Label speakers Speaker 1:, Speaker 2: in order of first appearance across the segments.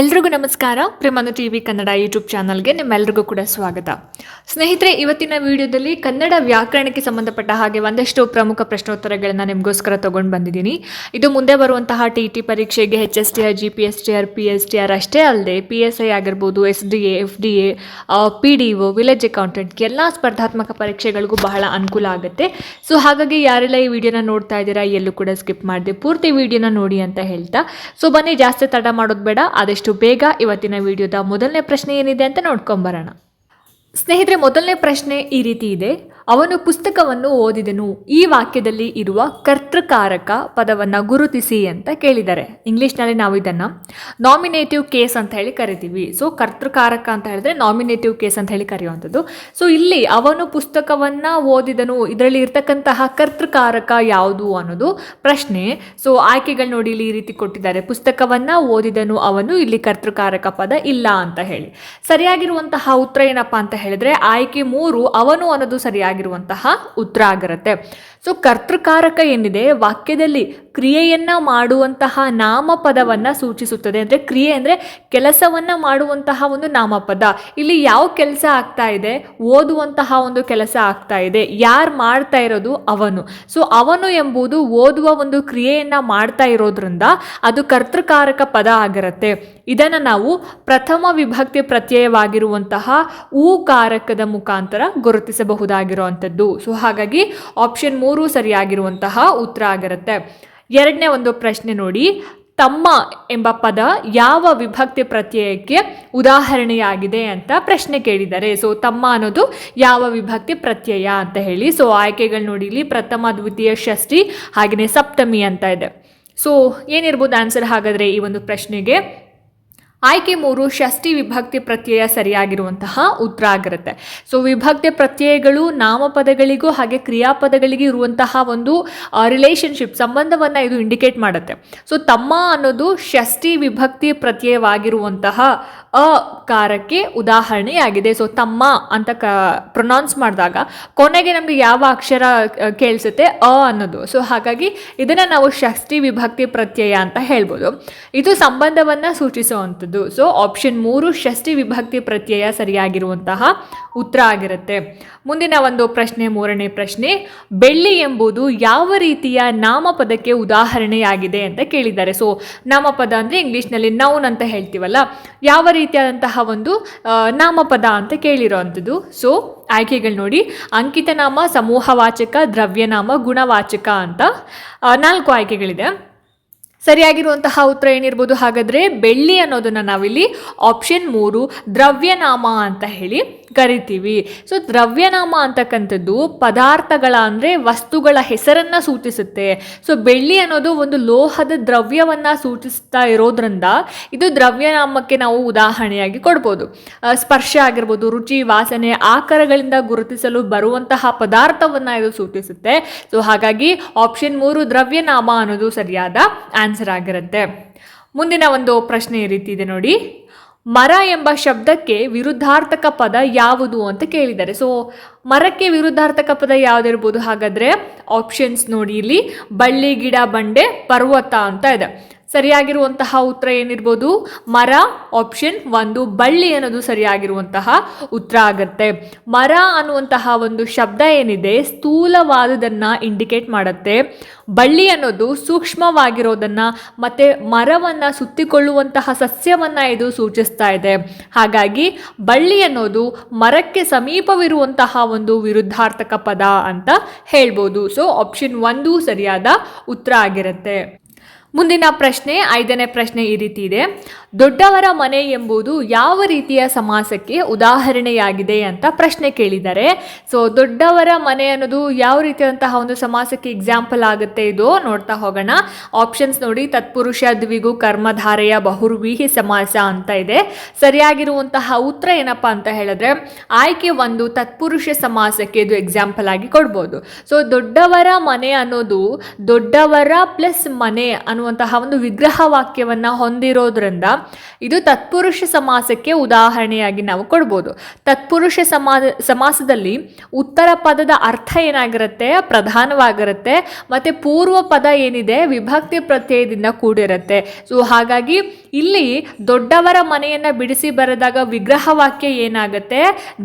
Speaker 1: ಎಲ್ರಿಗೂ ನಮಸ್ಕಾರ. ಪ್ರೇಮನು ಟಿ ವಿ ಕನ್ನಡ ಯೂಟ್ಯೂಬ್ ಚಾನಲ್ಗೆ ನಿಮ್ಮೆಲ್ಲರಿಗೂ ಕೂಡ ಸ್ವಾಗತ. ಸ್ನೇಹಿತರೆ, ಇವತ್ತಿನ ವಿಡಿಯೋದಲ್ಲಿ ಕನ್ನಡ ವ್ಯಾಕರಣಕ್ಕೆ ಸಂಬಂಧಪಟ್ಟ ಹಾಗೆ ಒಂದಷ್ಟು ಪ್ರಮುಖ ಪ್ರಶ್ನೋತ್ತರಗಳನ್ನು ನಿಮಗೋಸ್ಕರ ತೊಗೊಂಡು ಬಂದಿದ್ದೀನಿ. ಇದು ಮುಂದೆ ಬರುವಂತಹ ಟಿ ಟಿ ಪರೀಕ್ಷೆಗೆ H S T R G P S T R P S T R ಅಷ್ಟೇ ಅಲ್ಲದೆ ಪಿ ಎಸ್ ಐ ಆಗಿರ್ಬೋದು S D A F D A P D O village accountant ಎಲ್ಲ ಸ್ಪರ್ಧಾತ್ಮಕ ಪರೀಕ್ಷೆಗಳಿಗೂ ಬಹಳ ಅನುಕೂಲ ಆಗುತ್ತೆ. ಸೊ ಹಾಗಾಗಿ ಯಾರೆಲ್ಲ ಈ ವಿಡಿಯೋನ ನೋಡ್ತಾ ಇದ್ದೀರಾ ಎಲ್ಲೂ ಕೂಡ ಸ್ಕಿಪ್ ಮಾಡಿದೆ ಪೂರ್ತಿ ವಿಡಿಯೋನ ನೋಡಿ ಅಂತ ಹೇಳ್ತಾ. ಸೊ ಬನ್ನಿ, ಜಾಸ್ತಿ ತಡ ಮಾಡೋದು ಬೇಡ, ಆದಷ್ಟು ಬೇಗ ಇವತ್ತಿನ ವಿಡಿಯೋದ ಮೊದಲನೇ ಪ್ರಶ್ನೆ ಏನಿದೆ ಅಂತ ನೋಡ್ಕೊಂಬರೋಣ. ಸ್ನೇಹಿತರೆ ಮೊದಲನೇ ಪ್ರಶ್ನೆ ಈ ರೀತಿ ಇದೆ. ಅವನು ಪುಸ್ತಕವನ್ನು ಓದಿದನು. ಈ ವಾಕ್ಯದಲ್ಲಿ ಇರುವ ಕರ್ತೃಕಾರಕ ಪದವನ್ನು ಗುರುತಿಸಿ ಅಂತ ಕೇಳಿದ್ದಾರೆ ಇಂಗ್ಲೀಷ್ನಲ್ಲಿ ನಾವು ಇದನ್ನು ನಾಮಿನೇಟಿವ್ ಕೇಸ್ ಅಂತ ಹೇಳಿ ಕರಿತೀವಿ. ಸೊ ಕರ್ತೃಕಾರಕ ಅಂತ ಹೇಳಿದ್ರೆ ನಾಮಿನೇಟಿವ್ ಕೇಸ್ ಅಂತ ಹೇಳಿ ಕರೆಯುವಂಥದ್ದು. ಸೊ ಇಲ್ಲಿ ಅವನು ಪುಸ್ತಕವನ್ನು ಓದಿದನು. ಇದರಲ್ಲಿ ಇರ್ತಕ್ಕಂತಹ ಕರ್ತೃಕಾರಕ ಯಾವುದು ಅನ್ನೋದು ಪ್ರಶ್ನೆ. ಸೊ ಆಯ್ಕೆಗಳು ನೋಡಿ ಇಲ್ಲಿ ಈ ರೀತಿ ಕೊಟ್ಟಿದ್ದಾರೆ. ಪುಸ್ತಕವನ್ನು ಓದಿದನು ಅವನು, ಇಲ್ಲಿ ಕರ್ತೃಕಾರಕ ಪದ ಇಲ್ಲ ಅಂತ ಹೇಳಿ. ಸರಿಯಾಗಿರುವಂತಹ ಉತ್ತರ ಏನಪ್ಪ ಅಂತ ಹೇಳಿದ್ರೆ, ಆಯ್ಕೆ ಮೂರು ಅವನು ಅನ್ನೋದು ಸರಿಯಾಗಿರುವಂತಹ ಉತ್ತರ ಆಗಿರುತ್ತೆ ಸೊ ಕರ್ತೃಕಾರಕ ಏನಿದೆ? ವಾಕ್ಯದಲ್ಲಿ ಕ್ರಿಯೆಯನ್ನು ಮಾಡುವಂತಹ ನಾಮಪದವನ್ನ ಸೂಚಿಸುತ್ತದೆ. ಅಂದ್ರೆ ಕ್ರಿಯೆ ಅಂದ್ರೆ ಕೆಲಸವನ್ನ ಮಾಡುವಂತಹ ಒಂದು ನಾಮಪದ. ಇಲ್ಲಿ ಯಾವ ಕೆಲಸ ಆಗ್ತಾ ಇದೆ? ಓದುವಂತಹ ಒಂದು ಕೆಲಸ ಆಗ್ತಾ ಇದೆ. ಯಾರು ಮಾಡ್ತಾ ಇರೋದು? ಅವನು. ಸೊ ಅವನು ಎಂಬುದು ಓದುವ ಒಂದು ಕ್ರಿಯೆಯನ್ನ ಮಾಡ್ತಾ ಇರೋದ್ರಿಂದ ಅದು ಕರ್ತೃಕಾರಕ ಪದ ಆಗಿರುತ್ತೆ. ಇದನ್ನು ನಾವು ಪ್ರಥಮ ವಿಭಕ್ತಿ ಪ್ರತ್ಯಯವಾಗಿರುವಂತಹ ಊಕಾರಕದ ಕಾರಕದ ಮುಖಾಂತರ ಗುರುತಿಸಬಹುದಾಗಿರುವಂಥದ್ದು. ಸೊ ಹಾಗಾಗಿ ಆಪ್ಷನ್ ಮೂರು ಸರಿಯಾಗಿರುವಂತಹ ಉತ್ತರ ಆಗಿರುತ್ತೆ. ಎರಡನೇ ಒಂದು ಪ್ರಶ್ನೆ ನೋಡಿ, ತಮ್ಮ ಎಂಬ ಪದ ಯಾವ ವಿಭಕ್ತಿ ಪ್ರತ್ಯಯಕ್ಕೆ ಉದಾಹರಣೆಯಾಗಿದೆ ಅಂತ ಪ್ರಶ್ನೆ ಕೇಳಿದ್ದಾರೆ ಸೊ ತಮ್ಮ ಅನ್ನೋದು ಯಾವ ವಿಭಕ್ತಿ ಪ್ರತ್ಯಯ ಅಂತ ಹೇಳಿ. ಸೊ ಆಯ್ಕೆಗಳು ನೋಡಿ, ಇಲ್ಲಿ ಪ್ರಥಮ, ದ್ವಿತೀಯ, ಷಷ್ಠಿ ಹಾಗೆಯೇ ಸಪ್ತಮಿ ಅಂತ ಇದೆ. ಸೊ ಏನಿರ್ಬೋದು ಆನ್ಸರ್ ಹಾಗಾದರೆ ಈ ಒಂದು ಪ್ರಶ್ನೆಗೆ? ಆಯ್ಕೆ ಮೂರು, ಷಷ್ಠಿ ವಿಭಕ್ತಿ ಪ್ರತ್ಯಯ ಸರಿಯಾಗಿರುವಂತಹ ಉತ್ತರ ಆಗಿರುತ್ತೆ. ಸೊ ವಿಭಕ್ತಿ ಪ್ರತ್ಯಯಗಳು ನಾಮಪದಗಳಿಗೂ ಹಾಗೆ ಕ್ರಿಯಾಪದಗಳಿಗೆ ಇರುವಂತಹ ಒಂದು ರಿಲೇಶನ್ಶಿಪ್ ಸಂಬಂಧವನ್ನು ಇದು ಇಂಡಿಕೇಟ್ ಮಾಡುತ್ತೆ. ಸೊ ತಮ್ಮ ಅನ್ನೋದು ಷಷ್ಠಿ ವಿಭಕ್ತಿ ಪ್ರತ್ಯಯವಾಗಿರುವಂತಹ ಅ ಕಾರಕ್ಕೆ ಉದಾಹರಣೆಯಾಗಿದೆ. ಸೊ ತಮ್ಮ ಅಂತ ಕ ಪ್ರೊನೌನ್ಸ್ ಮಾಡಿದಾಗ ಕೊನೆಗೆ ನಮಗೆ ಯಾವ ಅಕ್ಷರ ಕೇಳಿಸುತ್ತೆ? ಅ ಅನ್ನೋದು. ಸೊ ಹಾಗಾಗಿ ಇದನ್ನು ನಾವು ಷಷ್ಠಿ ವಿಭಕ್ತಿ ಪ್ರತ್ಯಯ ಅಂತ ಹೇಳ್ಬೋದು. ಇದು ಸಂಬಂಧವನ್ನು ಸೂಚಿಸುವಂಥದ್ದು. ಸೊ ಆಪ್ಷನ್ ಮೂರು ಷಷ್ಠಿ ವಿಭಕ್ತಿ ಪ್ರತ್ಯಯ ಸರಿಯಾಗಿರುವಂತಹ ಉತ್ತರ ಆಗಿರುತ್ತೆ. ಮುಂದಿನ ಒಂದು ಪ್ರಶ್ನೆ, ಮೂರನೇ ಪ್ರಶ್ನೆ. ಬೆಳ್ಳಿ ಎಂಬುದು ಯಾವ ರೀತಿಯ ನಾಮಪದಕ್ಕೆ ಉದಾಹರಣೆಯಾಗಿದೆ ಅಂತ ಕೇಳಿದ್ದಾರೆ. ಸೊ ನಾಮಪದ ಅಂದರೆ ಇಂಗ್ಲೀಷ್ನಲ್ಲಿ ನೌನ್ ಅಂತ ಹೇಳ್ತೀವಲ್ಲ. ಯಾವ ರೀತಿಯಾದಂತಹ ಒಂದು ನಾಮಪದ ಅಂತ ಕೇಳಿರೋವಂಥದ್ದು. ಸೊ ಆಯ್ಕೆಗಳು ನೋಡಿ. ಅಂಕಿತನಾಮ, ಸಮೂಹವಾಚಕ, ದ್ರವ್ಯನಾಮ, ಗುಣವಾಚಕ ಅಂತ ನಾಲ್ಕು ಆಯ್ಕೆಗಳಿದೆ. ಸರಿಯಾಗಿರುವಂತಹ ಉತ್ತರ ಏನಿರ್ಬೋದು ಹಾಗಾದರೆ ಬೆಳ್ಳಿ ಅನ್ನೋದನ್ನು ನಾವಿಲ್ಲಿ ಆಪ್ಷನ್ ಮೂರು, ದ್ರವ್ಯನಾಮ ಅಂತ ಹೇಳಿ. ಕರಿತೀವಿ. ಸೊ ದ್ರವ್ಯನಾಮ ಅಂತಕ್ಕಂಥದ್ದು ಪದಾರ್ಥಗಳ ಅಂದರೆ ವಸ್ತುಗಳ ಹೆಸರನ್ನು ಸೂಚಿಸುತ್ತೆ. ಸೊ ಬೆಳ್ಳಿ ಅನ್ನೋದು ಒಂದು ಲೋಹದ ದ್ರವ್ಯವನ್ನು ಸೂಚಿಸ್ತಾ ಇರೋದ್ರಿಂದ ಇದು ದ್ರವ್ಯನಾಮಕ್ಕೆ ನಾವು ಉದಾಹರಣೆಯಾಗಿ ಕೊಡ್ಬೋದು. ಸ್ಪರ್ಶ ಆಗಿರ್ಬೋದು, ರುಚಿ, ವಾಸನೆ, ಆಕಾರಗಳಿಂದ ಗುರುತಿಸಲು ಬರುವಂತಹ ಪದಾರ್ಥವನ್ನು ಇದು ಸೂಚಿಸುತ್ತೆ. ಸೊ ಹಾಗಾಗಿ ಆಪ್ಷನ್ ಮೂರು ದ್ರವ್ಯನಾಮ ಅನ್ನೋದು ಸರಿಯಾದ ಆನ್ಸರ್ ಆಗಿರುತ್ತೆ. ಮುಂದಿನ ಒಂದು ಪ್ರಶ್ನೆ ಈ ರೀತಿ ಇದೆ ನೋಡಿ. ಮರ ಎಂಬ ಶಬ್ದಕ್ಕೆ ವಿರುದ್ಧಾರ್ಥಕ ಪದ ಯಾವುದು ಅಂತ ಕೇಳಿದ್ದಾರೆ. ಸೊ ಮರಕ್ಕೆ ವಿರುದ್ಧಾರ್ಥಕ ಪದ ಯಾವುದಿರ್ಬೋದು? ಹಾಗಾದರೆ ಆಪ್ಷನ್ಸ್ ನೋಡಿ ಇಲ್ಲಿ. ಬಳ್ಳಿ, ಗಿಡ, ಬಂಡೆ, ಪರ್ವತ ಅಂತ ಇದೆ. ಸರಿಯಾಗಿರುವಂತಹ ಉತ್ತರ ಏನಿರ್ಬೋದು? ಮರ ಆಪ್ಷನ್ ಒಂದು. ಬಳ್ಳಿ ಅನ್ನೋದು ಸರಿಯಾಗಿರುವಂತಹ ಉತ್ತರ ಆಗುತ್ತೆ. ಮರ ಅನ್ನುವಂತಹ ಒಂದು ಶಬ್ದ ಏನಿದೆ, ಸ್ಥೂಲವಾದದನ್ನು ಇಂಡಿಕೇಟ್ ಮಾಡುತ್ತೆ. ಬಳ್ಳಿ ಅನ್ನೋದು ಸೂಕ್ಷ್ಮವಾಗಿರೋದನ್ನು ಮತ್ತು ಮರವನ್ನು ಸುತ್ತಿಕೊಳ್ಳುವಂತಹ ಸಸ್ಯವನ್ನು ಇದು ಸೂಚಿಸ್ತಾ ಇದೆ. ಹಾಗಾಗಿ ಬಳ್ಳಿ ಅನ್ನೋದು ಮರಕ್ಕೆ ಸಮೀಪವಿರುವಂತಹ ಒಂದು ವಿರುದ್ಧಾರ್ಥಕ ಪದ ಅಂತ ಹೇಳ್ಬೋದು. ಸೊ ಆಪ್ಷನ್ ಒಂದು ಸರಿಯಾದ ಉತ್ತರ ಆಗಿರುತ್ತೆ. ಮುಂದಿನ ಪ್ರಶ್ನೆ, ಐದನೇ ಪ್ರಶ್ನೆ ಈ ರೀತಿ ಇದೆ. ದೊಡ್ಡವರ ಮನೆ ಎಂಬುದು ಯಾವ ರೀತಿಯ ಸಮಾಸಕ್ಕೆ ಉದಾಹರಣೆಯಾಗಿದೆ ಅಂತ ಪ್ರಶ್ನೆ ಕೇಳಿದ್ದಾರೆ ಸೊ ದೊಡ್ಡವರ ಮನೆ ಅನ್ನೋದು ಯಾವ ರೀತಿಯಾದಂತಹ ಒಂದು ಸಮಾಸಕ್ಕೆ ಎಕ್ಸಾಂಪಲ್ ಆಗುತ್ತೆ ಇದು? ನೋಡ್ತಾ ಹೋಗೋಣ. ಆಪ್ಷನ್ಸ್ ನೋಡಿ, ತತ್ಪುರುಷ, ದ್ವಿಗು, ಕರ್ಮಧಾರೆಯ, ಬಹುರ್ವೀಹಿ ಸಮಾಸ ಅಂತ ಇದೆ. ಸರಿಯಾಗಿರುವಂತಹ ಉತ್ತರ ಏನಪ್ಪ ಅಂತ ಹೇಳಿದ್ರೆ, ಆಯ್ಕೆ ಒಂದು ತತ್ಪುರುಷ ಸಮಾಸಕ್ಕೆ ಇದು ಎಕ್ಸಾಂಪಲ್ ಆಗಿ ಕೊಡ್ಬೋದು. ಸೊ ದೊಡ್ಡವರ ಮನೆ ಅನ್ನೋದು ದೊಡ್ಡವರ ಪ್ಲಸ್ ಮನೆ ಅನ್ನುವಂತಹ ಒಂದು ವಿಗ್ರಹ ವಾಕ್ಯವನ್ನ ಹೊಂದಿರೋದ್ರಿಂದ ಇದು ತತ್ಪುರುಷ ಸಮಾಸಕ್ಕೆ ಉದಾಹರಣೆಯಾಗಿ ನಾವು ಕೊಡ್ಬೋದು. ತತ್ಪುರುಷ ಸಮಾ ಸಮಾಸದಲ್ಲಿ ಉತ್ತರ ಪದದ ಅರ್ಥ ಏನಾಗಿರುತ್ತೆ? ಪ್ರಧಾನವಾಗಿರುತ್ತೆ. ಮತ್ತೆ ಪೂರ್ವ ಪದ ಏನಿದೆ? ವಿಭಕ್ತಿ ಪ್ರತ್ಯಯದಿಂದ ಕೂಡಿರುತ್ತೆ. ಸೊ ಹಾಗಾಗಿ ಇಲ್ಲಿ ದೊಡ್ಡವರ ಮನೆಯನ್ನ ಬಿಡಿಸಿ ಬರೆದಾಗ ವಿಗ್ರಹ ವಾಕ್ಯ ಏನಾಗುತ್ತೆ?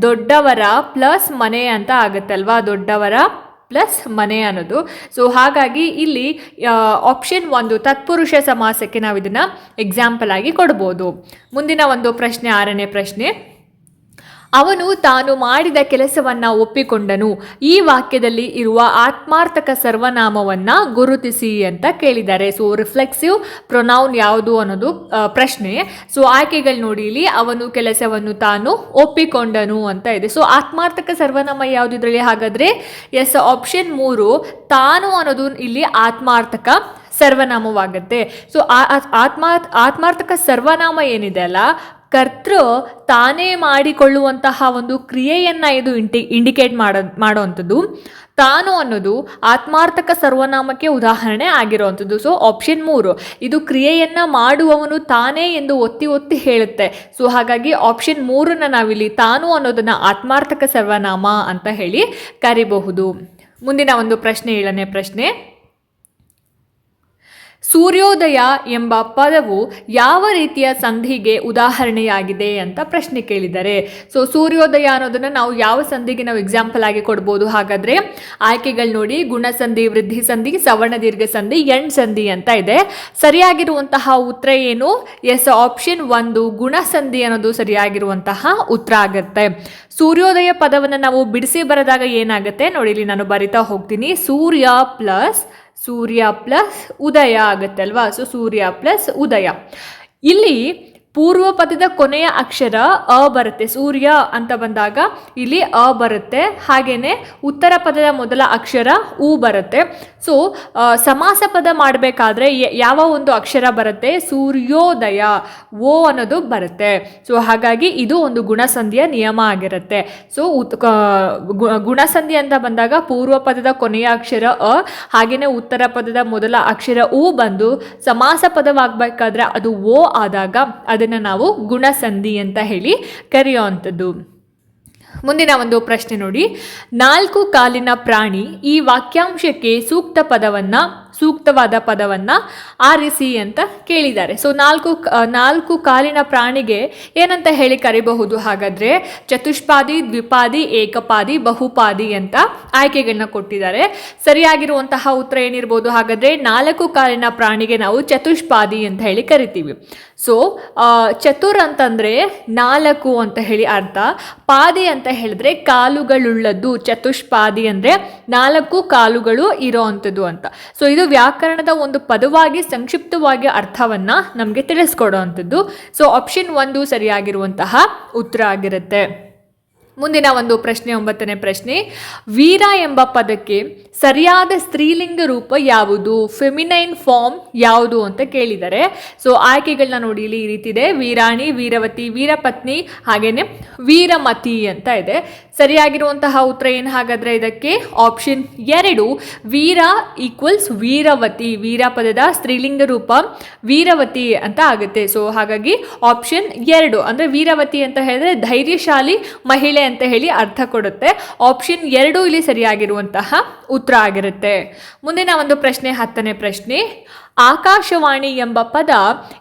Speaker 1: ದೊಡ್ಡವರ ಪ್ಲಸ್ ಮನೆ ಅಂತ ಆಗುತ್ತೆ ಅಲ್ವಾ ದೊಡ್ಡವರ ಪ್ಲಸ್ ಮನೆ ಅನ್ನೋದು. ಸೊ ಹಾಗಾಗಿ ಇಲ್ಲಿ ಆಪ್ಷನ್ ಒಂದು, ತತ್ಪುರುಷ ಸಮಾಸಕ್ಕೆ ನಾವು ಇದನ್ನು ಎಕ್ಸಾಂಪಲ್ ಆಗಿ ಕೊಡ್ಬೋದು. ಮುಂದಿನ ಒಂದು ಪ್ರಶ್ನೆ, ಆರನೇ ಪ್ರಶ್ನೆ. ಅವನು ತಾನು ಮಾಡಿದ ಕೆಲಸವನ್ನ ಒಪ್ಪಿಕೊಂಡನು. ಈ ವಾಕ್ಯದಲ್ಲಿ ಇರುವ ಆತ್ಮಾರ್ಥಕ ಸರ್ವನಾಮವನ್ನ ಗುರುತಿಸಿ ಅಂತ ಕೇಳಿದ್ದಾರೆ. ಸೊ ರಿಫ್ಲೆಕ್ಸಿವ್ ಪ್ರೊನೌನ್ ಯಾವುದು ಅನ್ನೋದು ಪ್ರಶ್ನೆ. ಸೊ ಆಯ್ಕೆಗಳು ನೋಡಿ ಇಲ್ಲಿ ಅವನು ಕೆಲಸವನ್ನು ತಾನು ಒಪ್ಪಿಕೊಂಡನು ಅಂತ ಇದೆ. ಸೊ ಆತ್ಮಾರ್ಥಕ ಸರ್ವನಾಮ ಯಾವುದು ಇದರಲ್ಲಿ? ಹಾಗಾದ್ರೆ ಎಸ್ ಆಪ್ಷನ್ ಮೂರು, ತಾನು ಅನ್ನೋದು ಇಲ್ಲಿ ಆತ್ಮಾರ್ಥಕ ಸರ್ವನಾಮವಾಗುತ್ತೆ. ಸೊ ಆತ್ಮ ಆತ್ಮಾರ್ಥಕ ಸರ್ವನಾಮ ಏನಿದೆ ಅಲ್ಲ ಕರ್ತೃ ತಾನೇ ಮಾಡಿಕೊಳ್ಳುವಂತಹ ಒಂದು ಕ್ರಿಯೆಯನ್ನು ಇದು ಇಂಟಿ ಇಂಡಿಕೇಟ್ ಮಾಡೋ, ಮಾಡುವಂಥದ್ದು. ತಾನು ಅನ್ನೋದು ಆತ್ಮಾರ್ಥಕ ಸರ್ವನಾಮಕ್ಕೆ ಉದಾಹರಣೆ ಆಗಿರುವಂಥದ್ದು. ಸೊ ಆಪ್ಷನ್ ಮೂರು, ಇದು ಕ್ರಿಯೆಯನ್ನು ಮಾಡುವವನು ತಾನೇ ಎಂದು ಒತ್ತಿ ಒತ್ತಿ ಹೇಳುತ್ತೆ. ಸೊ ಹಾಗಾಗಿ ಆಪ್ಷನ್ ಮೂರನ್ನ ನಾವಿಲ್ಲಿ ತಾನು ಅನ್ನೋದನ್ನ ಆತ್ಮಾರ್ಥಕ ಸರ್ವನಾಮ ಅಂತ ಹೇಳಿ ಕರಿಬಹುದು. ಮುಂದಿನ ಒಂದು ಪ್ರಶ್ನೆ, ಏಳನೇ ಪ್ರಶ್ನೆ. ಸೂರ್ಯೋದಯ ಎಂಬ ಪದವು ಯಾವ ರೀತಿಯ ಸಂಧಿಗೆ ಉದಾಹರಣೆಯಾಗಿದೆ ಅಂತ ಪ್ರಶ್ನೆ ಕೇಳಿದ್ದಾರೆ ಸೊ ಸೂರ್ಯೋದಯ ಅನ್ನೋದನ್ನು ನಾವು ಯಾವ ಸಂಧಿಗೆ ನಾವು ಎಕ್ಸಾಂಪಲ್ ಆಗಿ ಕೊಡ್ಬೋದು? ಹಾಗಾದರೆ ಆಯ್ಕೆಗಳು ನೋಡಿ, ಗುಣಸಂಧಿ, ವೃದ್ಧಿ ಸಂಧಿ, ಸವರ್ಣ ದೀರ್ಘ ಸಂಧಿ ಎಂಡ್ ಸಂಧಿ ಅಂತ ಇದೆ. ಸರಿಯಾಗಿರುವಂತಹ ಉತ್ತರ ಏನು? ಎಸ್ ಆಪ್ಷನ್ ಒಂದು ಗುಣಸಂಧಿ ಅನ್ನೋದು ಸರಿಯಾಗಿರುವಂತಹ ಉತ್ತರ ಆಗುತ್ತೆ. ಸೂರ್ಯೋದಯ ಪದವನ್ನು ನಾವು ಬಿಡಿಸಿ ಬರೆದಾಗ ಏನಾಗುತ್ತೆ? ನೋಡಿ, ಇಲ್ಲಿ ನಾನು ಬರಿತಾ ಹೋಗ್ತೀನಿ. ಸೂರ್ಯ ಪ್ಲಸ್ ಸೂರ್ಯ ಪ್ಲಸ್ ಉದಯ ಆಗುತ್ತಲ್ವಾ? ಸೊ ಸೂರ್ಯ ಪ್ಲಸ್ ಉದಯ. ಇಲ್ಲಿ ಪೂರ್ವ ಪದದ ಕೊನೆಯ ಅಕ್ಷರ ಅ ಬರುತ್ತೆ, ಸೂರ್ಯ ಅಂತ ಬಂದಾಗ ಇಲ್ಲಿ ಅ ಬರುತ್ತೆ, ಹಾಗೇನೆ ಉತ್ತರ ಪದದ ಮೊದಲ ಅಕ್ಷರ ಉ ಬರುತ್ತೆ. ಸೊ ಸಮಾಸ ಪದ ಮಾಡಬೇಕಾದ್ರೆ ಯಾವ ಒಂದು ಅಕ್ಷರ ಬರುತ್ತೆ? ಸೂರ್ಯೋದಯ, ಓ ಅನ್ನೋದು ಬರುತ್ತೆ. ಸೊ ಹಾಗಾಗಿ ಇದು ಒಂದು ಗುಣಸಂಧಿಯ ನಿಯಮ ಆಗಿರುತ್ತೆ. ಸೊ ಉತ್ ಗುಣಸಂಧಿ ಅಂತ ಬಂದಾಗ ಪೂರ್ವ ಪದದ ಕೊನೆಯ ಅಕ್ಷರ ಅ ಹಾಗೆಯೇ ಉತ್ತರ ಪದದ ಮೊದಲ ಅಕ್ಷರ ಉ ಬಂದು ಸಮಾಸ ಪದವಾಗಬೇಕಾದ್ರೆ ಅದು ಓ ಆದಾಗ ಅದನ್ನು ನಾವು ಗುಣಸಂಧಿ ಅಂತ ಹೇಳಿ ಕರೆಯುವಂಥದ್ದು. ಮುಂದಿನ ಒಂದು ಪ್ರಶ್ನೆ ನೋಡಿ. ನಾಲ್ಕು ಕಾಲಿನ ಪ್ರಾಣಿ ಈ ವಾಕ್ಯಾಂಶಕ್ಕೆ ಸೂಕ್ತ ಪದವನ್ನ ಸೂಕ್ತವಾದ ಪದವನ್ನ ಆರಿಸಿ ಅಂತ ಕೇಳಿದ್ದಾರೆ. ಸೊ ನಾಲ್ಕು ನಾಲ್ಕು ಕಾಲಿನ ಪ್ರಾಣಿಗೆ ಏನಂತ ಹೇಳಿ ಕರಿಬಹುದು? ಹಾಗಾದ್ರೆ ಚತುಷ್ಪಾದಿ, ದ್ವಿಪಾದಿ, ಏಕಪಾದಿ, ಬಹುಪಾದಿ ಅಂತ ಆಯ್ಕೆಗಳನ್ನ ಕೊಟ್ಟಿದ್ದಾರೆ. ಸರಿಯಾಗಿರುವಂತಹ ಉತ್ತರ ಏನಿರ್ಬೋದು? ಹಾಗಾದ್ರೆ ನಾಲ್ಕು ಕಾಲಿನ ಪ್ರಾಣಿಗೆ ನಾವು ಚತುಷ್ಪಾದಿ ಅಂತ ಹೇಳಿ ಕರಿತೀವಿ. ಸೊ ಚತುರ್ ಅಂತಂದ್ರೆ ನಾಲ್ಕು ಅಂತ ಹೇಳಿ ಅರ್ಥ. ಪಾದಿ ಅಂತ ಹೇಳಿದ್ರೆ ಕಾಲುಗಳುಳ್ಳದ್ದು. ಚತುಷ್ಪಾದಿ ಅಂದ್ರೆ ನಾಲ್ಕು ಕಾಲುಗಳು ಇರೋ ಅಂಥದ್ದು ಅಂತ. ಸೊ ಇದು ವ್ಯಾಕರಣದ ಒಂದು ಪದವಾಗಿ ಸಂಕ್ಷಿಪ್ತವಾಗಿ ಅರ್ಥವನ್ನ ನಮಗೆ ತಿಳಿಸ್ಕೊಡೋ ಸೊ ಆಪ್ಷನ್ ಒಂದು ಸರಿಯಾಗಿರುವಂತಹ ಉತ್ತರ ಆಗಿರುತ್ತೆ. ಮುಂದಿನ ಒಂದು ಪ್ರಶ್ನೆ, ಒಂಬತ್ತನೇ ಪ್ರಶ್ನೆ. ವೀರ ಎಂಬ ಪದಕ್ಕೆ ಸರಿಯಾದ ಸ್ತ್ರೀಲಿಂಗ ರೂಪ ಯಾವುದು? ಫೆಮಿನೈನ್ ಫಾರ್ಮ್ ಯಾವುದು ಅಂತ ಕೇಳಿದ್ದಾರೆ ಸೊ ಆಯ್ಕೆಗಳನ್ನ ನೋಡಿ, ಇಲ್ಲಿ ಈ ರೀತಿ ಇದೆ ವೀರಾಣಿ, ವೀರವತಿ, ವೀರಪತ್ನಿ, ಹಾಗೇನೆ ವೀರಮತಿ ಅಂತ ಇದೆ. ಸರಿಯಾಗಿರುವಂತಹ ಉತ್ತರ ಏನು ಹಾಗಾದ್ರೆ ಇದಕ್ಕೆ? ಆಪ್ಷನ್ ಎರಡು, ವೀರ ಈಕ್ವಲ್ಸ್ ವೀರವತಿ. ವೀರ ಪದದ ಸ್ತ್ರೀಲಿಂಗ ರೂಪ ವೀರವತಿ ಅಂತ ಆಗುತ್ತೆ. ಸೊ ಹಾಗಾಗಿ ಆಪ್ಷನ್ ಎರಡು, ಅಂದ್ರೆ ವೀರವತಿ ಅಂತ ಹೇಳಿದ್ರೆ ಧೈರ್ಯಶಾಲಿ ಮಹಿಳೆ ಅಂತ ಹೇಳಿ ಅರ್ಥ ಕೊಡುತ್ತೆ. ಆಪ್ಷನ್ ಎರಡು ಇಲ್ಲಿ ಸರಿಯಾಗಿರುವಂತಹ ಉತ್ತರ ಆಗಿರುತ್ತೆ. ಮುಂದಿನ ಒಂದು ಪ್ರಶ್ನೆ, ಹತ್ತನೇ ಪ್ರಶ್ನೆ. ಆಕಾಶವಾಣಿ ಎಂಬ ಪದ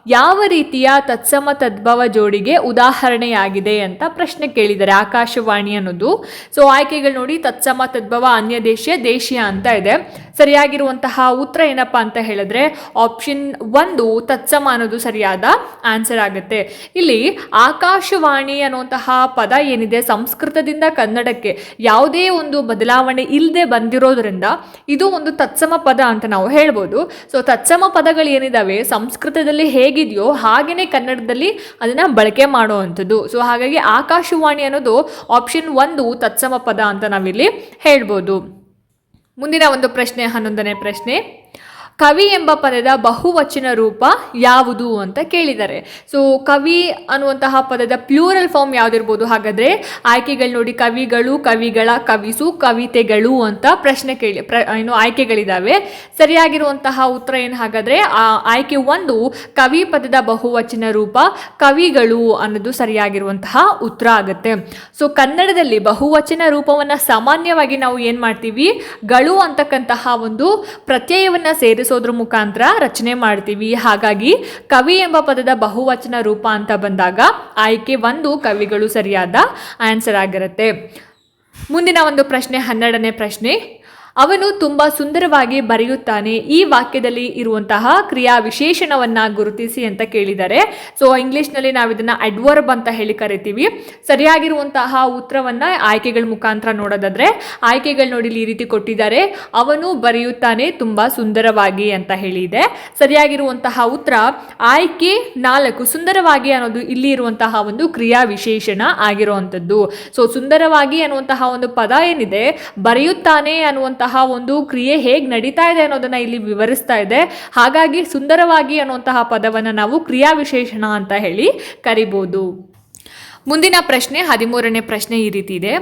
Speaker 1: ಯಾವ ರೀತಿಯ ತತ್ಸಮ ತದ್ಭವ ಜೋಡಿಗೆ ಉದಾಹರಣೆಯಾಗಿದೆ ಅಂತ ಪ್ರಶ್ನೆ ಕೇಳಿದ್ದಾರೆ ಆಕಾಶವಾಣಿ ಅನ್ನೋದು. ಸೊ ಆಯ್ಕೆಗಳು ನೋಡಿ, ತತ್ಸಮ ತದ್ಭವ ಅನ್ಯ ದೇಶೀಯ ದೇಶೀಯ ಅಂತ ಇದೆ. ಸರಿಯಾಗಿರುವಂತಹ ಉತ್ತರ ಏನಪ್ಪಾ ಅಂತ ಹೇಳಿದ್ರೆ ಆಪ್ಷನ್ ಒಂದು ತತ್ಸಮ ಅನ್ನೋದು ಸರಿಯಾದ ಆನ್ಸರ್ ಆಗುತ್ತೆ. ಇಲ್ಲಿ ಆಕಾಶವಾಣಿ ಅನ್ನುವಂತಹ ಪದ ಏನಿದೆ ಸಂಸ್ಕೃತದಿಂದ ಕನ್ನಡಕ್ಕೆ ಯಾವುದೇ ಒಂದು ಬದಲಾವಣೆ ಇಲ್ಲದೆ ಬಂದಿರೋದ್ರಿಂದ ಇದು ಒಂದು ತತ್ಸಮ ಪದ ಅಂತ ನಾವು ಹೇಳ್ಬೋದು. ಸೊ ತತ್ಸಮ ಪದಗಳು ಏನಿದಾವೆ? ಸಂಸ್ಕೃತದಲ್ಲಿ ಹೇಗಿದೆಯೋ ಹಾಗೆಯೇ ಕನ್ನಡದಲ್ಲಿ ಅದನ್ನ ಬಳಕೆ ಮಾಡುವಂಥದ್ದು. ಸೊ ಹಾಗಾಗಿ ಆಕಾಶವಾಣಿ ಅನ್ನೋದು ಆಪ್ಷನ್ ಒಂದು ತತ್ಸಮ ಪದ ಅಂತ ನಾವಿಲ್ಲಿ ಹೇಳ್ಬೋದು. ಮುಂದಿನ ಒಂದು ಪ್ರಶ್ನೆ ಹನ್ನೊಂದನೇ ಪ್ರಶ್ನೆ. ಕವಿ ಎಂಬ ಪದದ ಬಹುವಚನ ರೂಪ ಯಾವುದು ಅಂತ ಕೇಳಿದ್ದಾರೆ ಸೊ ಕವಿ ಅನ್ನುವಂತಹ ಪದದ ಪ್ಲೂರಲ್ ಫಾರ್ಮ್ ಯಾವುದಿರ್ಬೋದು? ಹಾಗಾದ್ರೆ ಆಯ್ಕೆಗಳು ನೋಡಿ, ಕವಿಗಳು, ಕವಿಗಳ ಕವಿಸು, ಕವಿತೆಗಳು ಅಂತ ಪ್ರಶ್ನೆ ಕೇಳಿ, ಪ್ರ, ಏನು ಆಯ್ಕೆಗಳಿದ್ದಾವೆ ಸರಿಯಾಗಿರುವಂತಹ ಉತ್ತರ ಏನು ಹಾಗಾದ್ರೆ ಆಯ್ಕೆ ಒಂದು ಕವಿ ಪದದ ಬಹುವಚನ ರೂಪ, ಕವಿಗಳು ಅನ್ನೋದು ಸರಿಯಾಗಿರುವಂತಹ ಉತ್ತರ ಆಗುತ್ತೆ. ಸೊ ಕನ್ನಡದಲ್ಲಿ ಬಹುವಚನ ರೂಪವನ್ನ ಸಾಮಾನ್ಯವಾಗಿ ನಾವು ಏನು ಮಾಡ್ತೀವಿ? ಗಳು ಅಂತಕ್ಕಂತಹ ಒಂದು ಪ್ರತ್ಯಯವನ್ನ ಸೇರಿಸೋದ್ರ ಮುಖಾಂತರ ರಚನೆ ಮಾಡ್ತೀವಿ. ಹಾಗಾಗಿ ಕವಿ ಎಂಬ ಪದದ ಬಹುವಚನ ರೂಪ ಅಂತ ಬಂದಾಗ ಆಯ್ಕೆ ಒಂದು ಕವಿಗಳು ಸರಿಯಾದ ಆನ್ಸರ್ ಆಗಿರುತ್ತೆ. ಮುಂದಿನ ಒಂದು ಪ್ರಶ್ನೆ, ಹನ್ನೆರಡನೇ ಪ್ರಶ್ನೆ. ಅವನು ತುಂಬ ಸುಂದರವಾಗಿ ಬರೆಯುತ್ತಾನೆ. ಈ ವಾಕ್ಯದಲ್ಲಿ ಇರುವಂತಹ ಕ್ರಿಯಾ ವಿಶೇಷಣವನ್ನ ಗುರುತಿಸಿ ಅಂತ ಕೇಳಿದ್ದಾರೆ. ಸೊ ಇಂಗ್ಲಿಷ್ನಲ್ಲಿ ನಾವು ಇದನ್ನ ಅಡ್ವರ್ಬ್ ಅಂತ ಹೇಳಿ ಕರಿತೀವಿ. ಸರಿಯಾಗಿರುವಂತಹ ಉತ್ತರವನ್ನ ಆಯ್ಕೆಗಳ ಮುಖಾಂತರ ನೋಡೋದಾದ್ರೆ, ಆಯ್ಕೆಗಳು ನೋಡಿ ಈ ರೀತಿ ಕೊಟ್ಟಿದ್ದಾರೆ. ಅವನು ಬರೆಯುತ್ತಾನೆ ತುಂಬಾ ಸುಂದರವಾಗಿ ಅಂತ ಹೇಳಿದೆ. ಸರಿಯಾಗಿರುವಂತಹ ಉತ್ತರ, ಆಯ್ಕೆ ನಾಲ್ಕು, ಸುಂದರವಾಗಿ ಅನ್ನೋದು ಇಲ್ಲಿ ಇರುವಂತಹ ಒಂದು ಕ್ರಿಯಾ ವಿಶೇಷಣ ಆಗಿರುವಂಥದ್ದು. ಸೊ ಸುಂದರವಾಗಿ ಅನ್ನುವಂತಹ ಒಂದು ಪದ ಏನಿದೆ? ಬರೆಯುತ್ತಾನೆ ಅನ್ನುವಂತಹ ಒಂದು ಕ್ರಿಯೆ ಹೇಗೆ ನಡೀತಾ ಇದೆ ಅನ್ನೋದನ್ನ ಇಲ್ಲಿ ವಿವರಿಸ್ತಾ ಇದೆ. ಹಾಗಾಗಿ ಸುಂದರವಾಗಿ ಅನ್ನುವಂತಹ ಪದವನ್ನು ನಾವು ಕ್ರಿಯಾ ವಿಶೇಷಣ ಅಂತ ಹೇಳಿ ಕರಿಬೋದು. ಮುಂದಿನ ಪ್ರಶ್ನೆ, ಹದಿಮೂರನೇ ಪ್ರಶ್ನೆ ಈ ರೀತಿ ಇದೆ.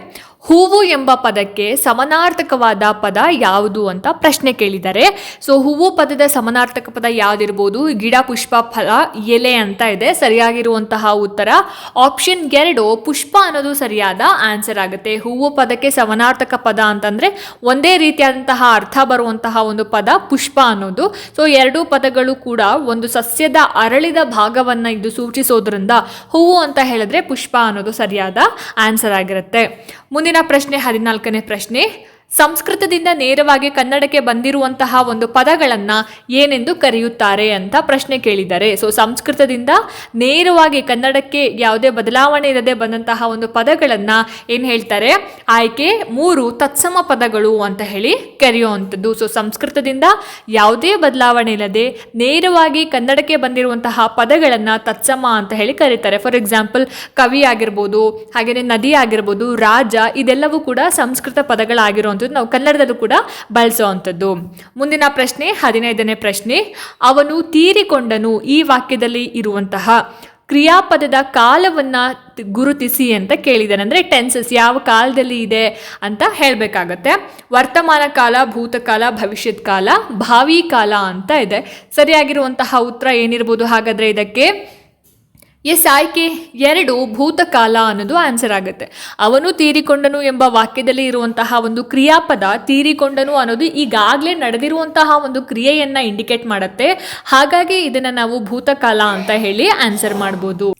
Speaker 1: ಹೂವು ಎಂಬ ಪದಕ್ಕೆ ಸಮನಾರ್ಥಕವಾದ ಪದ ಯಾವುದು ಅಂತ ಪ್ರಶ್ನೆ ಕೇಳಿದ್ದಾರೆ ಸೊ ಹೂವು ಪದದ ಸಮನಾರ್ಥಕ ಪದ ಯಾವ್ದಿರ್ಬೋದು? ಗಿಡ, ಪುಷ್ಪ, ಫಲ, ಎಲೆ ಅಂತ ಇದೆ. ಸರಿಯಾಗಿರುವಂತಹ ಉತ್ತರ ಆಪ್ಷನ್ ಎರಡು, ಪುಷ್ಪ ಅನ್ನೋದು ಸರಿಯಾದ ಆನ್ಸರ್ ಆಗುತ್ತೆ. ಹೂವು ಪದಕ್ಕೆ ಸಮನಾರ್ಥಕ ಪದ ಅಂತಂದ್ರೆ ಒಂದೇ ರೀತಿಯಾದಂತಹ ಅರ್ಥ ಬರುವಂತಹ ಒಂದು ಪದ ಪುಷ್ಪ ಅನ್ನೋದು. ಸೊ ಎರಡೂ ಪದಗಳು ಕೂಡ ಒಂದು ಸಸ್ಯದ ಅರಳಿದ ಭಾಗವನ್ನ ಇದು ಸೂಚಿಸೋದ್ರಿಂದ ಹೂವು ಅಂತ ಹೇಳಿದ್ರೆ ಪುಷ್ಪ ಅನ್ನೋದು ಸರಿಯಾದ ಆನ್ಸರ್ ಆಗಿರುತ್ತೆ. ಮುಂದಿನ ಪ್ರಶ್ನೆ ಹದಿನಾಲ್ಕನೇ ಪ್ರಶ್ನೆ. ಸಂಸ್ಕೃತದಿಂದ ನೇರವಾಗಿ ಕನ್ನಡಕ್ಕೆ ಬಂದಿರುವಂತಹ ಒಂದು ಪದಗಳನ್ನು ಏನೆಂದು ಕರೆಯುತ್ತಾರೆ ಅಂತ ಪ್ರಶ್ನೆ ಕೇಳಿದ್ದಾರೆ. ಸೊ ಸಂಸ್ಕೃತದಿಂದ ನೇರವಾಗಿ ಕನ್ನಡಕ್ಕೆ ಯಾವುದೇ ಬದಲಾವಣೆ ಇಲ್ಲದೆ ಬಂದಂತಹ ಒಂದು ಪದಗಳನ್ನು ಏನು ಹೇಳ್ತಾರೆ? ಆಯ್ಕೆ, ಮೂರು ತತ್ಸಮ ಪದಗಳು ಅಂತ ಹೇಳಿ ಕರೆಯುವಂಥದ್ದು. ಸೊ ಸಂಸ್ಕೃತದಿಂದ ಯಾವುದೇ ಬದಲಾವಣೆ ಇಲ್ಲದೆ ನೇರವಾಗಿ ಕನ್ನಡಕ್ಕೆ ಬಂದಿರುವಂತಹ ಪದಗಳನ್ನು ತತ್ಸಮ ಅಂತ ಹೇಳಿ ಕರೀತಾರೆ. ಫಾರ್ ಎಕ್ಸಾಂಪಲ್ ಕವಿ ಆಗಿರ್ಬೋದು ಹಾಗೆಯೇ ನದಿ ಆಗಿರ್ಬೋದು, ರಾಜ, ಇದೆಲ್ಲವೂ ಕೂಡ ಸಂಸ್ಕೃತ ಪದಗಳಾಗಿರುವಂಥದ್ದು ನಾವು ಕನ್ನಡದಲ್ಲೂ ಕೂಡ ಬಳಸುವಂಥದ್ದು. ಮುಂದಿನ ಪ್ರಶ್ನೆ, ಹದಿನೈದನೇ ಪ್ರಶ್ನೆ. ಅವನು ತೀರಿಕೊಂಡನು ಈ ವಾಕ್ಯದಲ್ಲಿ ಇರುವಂತಹ ಕ್ರಿಯಾಪದದ ಕಾಲವನ್ನ ಗುರುತಿಸಿ ಅಂತ ಕೇಳಿದ್ದಾನೆ. ಅಂದರೆ ಟೆನ್ಸಸ್ ಯಾವ ಕಾಲದಲ್ಲಿ ಇದೆ ಅಂತ ಹೇಳಬೇಕಾಗತ್ತೆ. ವರ್ತಮಾನ ಕಾಲ ಭೂತಕಾಲ ಭವಿಷ್ಯತ್ ಕಾಲ, ಭಾವಿ ಕಾಲ ಅಂತ ಇದೆ. ಸರಿಯಾಗಿರುವಂತಹ ಉತ್ತರ ಏನಿರ್ಬೋದು ಹಾಗಾದರೆ ಇದಕ್ಕೆ? ಎಸ್ ಆಯ್ಕೆ ಎರಡು ಭೂತಕಾಲ ಅನ್ನೋದು ಆನ್ಸರ್ ಆಗುತ್ತೆ. ಅವನು ತೀರಿಕೊಂಡನು ಎಂಬ ವಾಕ್ಯದಲ್ಲಿ ಇರುವಂತಹ ಒಂದು ಕ್ರಿಯಾಪದ ತೀರಿಕೊಂಡನು ಅನ್ನೋದು ಈಗಾಗಲೇ ನಡೆದಿರುವಂತಹ ಒಂದು ಕ್ರಿಯೆಯನ್ನು ಇಂಡಿಕೇಟ್ ಮಾಡುತ್ತೆ. ಹಾಗಾಗಿ ಇದನ್ನ ನಾವು ಭೂತಕಾಲ ಅಂತ ಹೇಳಿ ಆನ್ಸರ್ ಮಾಡ್ಬೋದು.